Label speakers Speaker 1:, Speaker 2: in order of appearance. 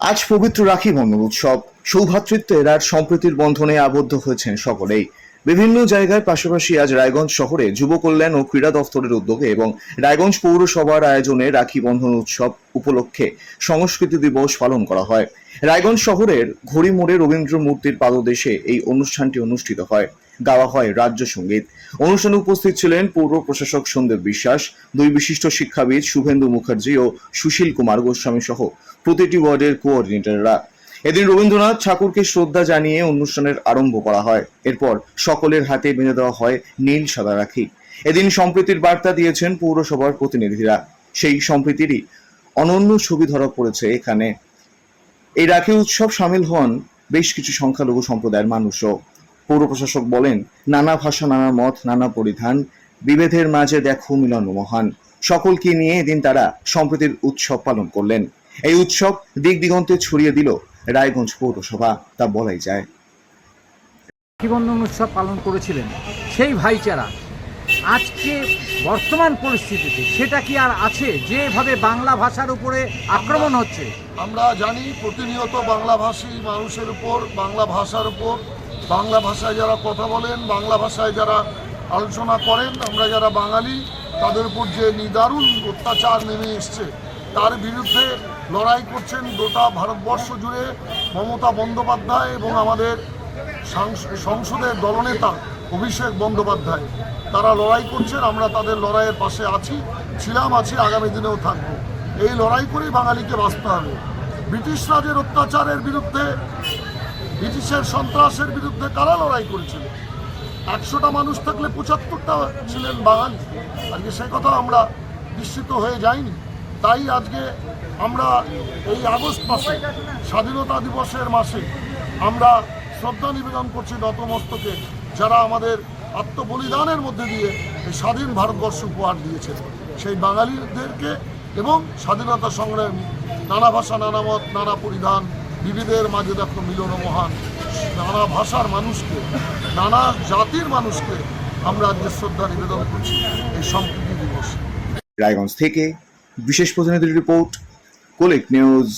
Speaker 1: আজ পবিত্র রাখি বন্ধন উৎসব। সৌভ্রাতৃত্বের আর সম্প্রীতির বন্ধনে আবদ্ধ হয়েছেন সকলেই। বিভিন্ন জায়গায় পাশাপাশি আজ রায়গঞ্জ শহরে যুব কল্যাণ ও ক্রীড়া দফতরের উদ্যোগে এবং রায়গঞ্জ পৌরসভার আয়োজনে রাখি বন্ধন উৎসব উপলক্ষে সংস্কৃতি দিবস পালন করা হয়। রায়গঞ্জ শহরের ঘড়ি মোড়ে রবীন্দ্র মূর্তির পাদদেশে এই অনুষ্ঠানটি অনুষ্ঠিত হয়। গাওয়া হয় রাজ্য সংগীত। অনুষ্ঠানে উপস্থিত ছিলেন পৌর প্রশাসক সন্দীপ বিশ্বাস, দুই বিশিষ্ট শিক্ষাবিদ শুভেন্দু মুখার্জি ও সুশীল কুমার গোস্বামী সহ প্রতিটি ওয়ার্ডের কোঅর্ডিনেটররা। এদিন রবীন্দ্রনাথ ঠাকুরকে শ্রদ্ধা জানিয়ে অনুষ্ঠানের আরম্ভ করা হয়। এরপর সকলের হাতে বেঁধে দেওয়া হয় নীল সাদা রাখি। এদিন সম্প্রীতির বার্তা দিয়েছেন পৌরসভার প্রতিনিধিরা। সেই সম্প্রীতিরই অনন্য ছবি ধরা পড়েছে এখানে। এই রাখি উৎসব সামিল হন বেশ কিছু সংখ্যালঘু সম্প্রদায়ের মানুষও। পৌর প্রশাসক বলেন নানা ভাষা নানা মত নানা পরিধান বিভেদের মাঝে দেখো মিলন মহান। সকলকে নিয়ে এদিন তারা সম্প্রীতির উৎসব পালন করলেন। এই উৎসব দিক দিগন্তে ছড়িয়ে দিল রায়গঞ্জ পৌরসভা তা বলাই যায়।
Speaker 2: রাখিবন্ধন উৎসব পালন করেছিলেন সেই ভাইচারা। আজকে বর্তমান পরিস্থিতিতে সেটা কি আর আছে? যেভাবে বাংলা ভাষার উপরে আক্রমণ হচ্ছে।
Speaker 3: আমরা জানি প্রতিনিয়ত বাংলাভাষী মানুষের উপর বাংলা ভাষার উপর বাংলা ভাষায় যারা কথা বলেন, বাংলা ভাষায় যারা আলোচনা করেন, আমরা যারা বাঙালি, তাদের উপর যে নিদারুণ অত্যাচার নেমে এসছে, তার বিরুদ্ধে লড়াই করছেন গোটা ভারতবর্ষ জুড়ে মমতা বন্দ্যোপাধ্যায় এবং আমাদের সংসদের দলনেতা অভিষেক বন্দ্যোপাধ্যায়। তারা লড়াই করছেন, আমরা তাদের লড়াইয়ের পাশে আছি, ছিলাম, আছি, আগামী দিনেও থাকব। এই লড়াই করেই বাঙালিকে বাঁচতে হবে। ব্রিটিশ রাজের অত্যাচারের বিরুদ্ধে ব্রিটিশের সন্ত্রাসের বিরুদ্ধে কারা লড়াই করেছিল? একশোটা মানুষ থাকলে পঁচাত্তরটা ছিলেন বাঙালি। আজকে সে কথা আমরা বিস্মিত হয়ে যাইনি। তাই আজকে আমরা এই আগস্ট মাসে, স্বাধীনতা দিবসের মাসে আমরা শ্রদ্ধা নিবেদন করছি নতমস্তকে, যারা আমাদের আত্মবলিদানের মধ্যে দিয়ে এই স্বাধীন ভারতবর্ষ উপহার দিয়েছেন। সেই বাঙালিদেরকে এবং স্বাধীনতা সংগ্রামী নানা ভাষা, নানা মত, নানা পরিধান বিবিধের মাঝে দেখো মিলন মহান। নানা ভাষার মানুষকে, নানা জাতির মানুষকে আমরা আজকে শ্রদ্ধা নিবেদন করছি এই সম্প্রীতি দিবস।
Speaker 1: রায়গঞ্জ থেকে বিশেষ প্রতিনিধির রিপোর্ট কোলেক নিউজ